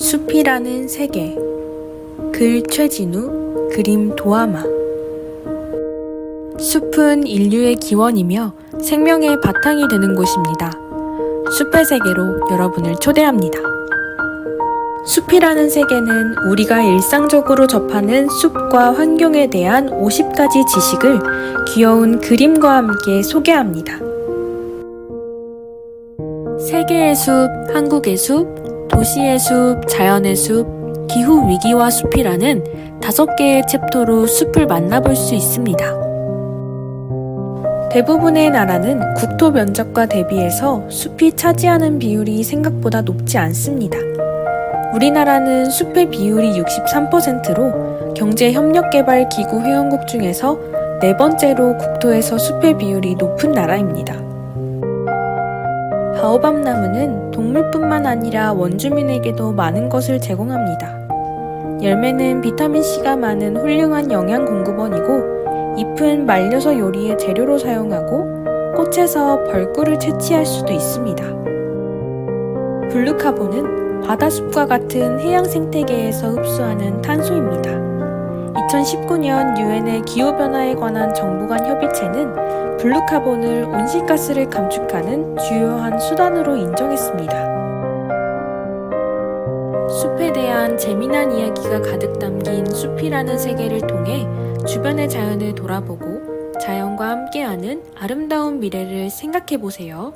숲이라는 세계 글 최진우 그림 도하마 숲은 인류의 기원이며 생명의 바탕이 되는 곳입니다. 숲의 세계로 여러분을 초대합니다. 숲이라는 세계는 우리가 일상적으로 접하는 숲과 환경에 대한 50가지 지식을 귀여운 그림과 함께 소개합니다. 세계의 숲, 한국의 숲, 도시의 숲, 자연의 숲, 기후 위기와 숲이라는 다섯 개의 챕터로 숲을 만나볼 수 있습니다. 대부분의 나라는 국토 면적과 대비해서 숲이 차지하는 비율이 생각보다 높지 않습니다. 우리나라는 숲의 비율이 63%로 경제협력개발기구 회원국 중에서 네 번째로 국토에서 숲의 비율이 높은 나라입니다. 바오밤 나무는 동물뿐만 아니라 원주민에게도 많은 것을 제공합니다. 열매는 비타민C가 많은 훌륭한 영양 공급원이고 잎은 말려서 요리의 재료로 사용하고 꽃에서 벌꿀을 채취할 수도 있습니다. 블루카본은 바다숲과 같은 해양 생태계에서 흡수하는 탄소입니다. 2019년 유엔의 기후변화에 관한 정부 간 협의체는 블루카본을 온실가스를 감축하는 주요한 수단으로 인정했습니다. 숲에 대한 재미난 이야기가 가득 담긴 숲이라는 세계를 통해 주변의 자연을 돌아보고 자연과 함께하는 아름다운 미래를 생각해 보세요.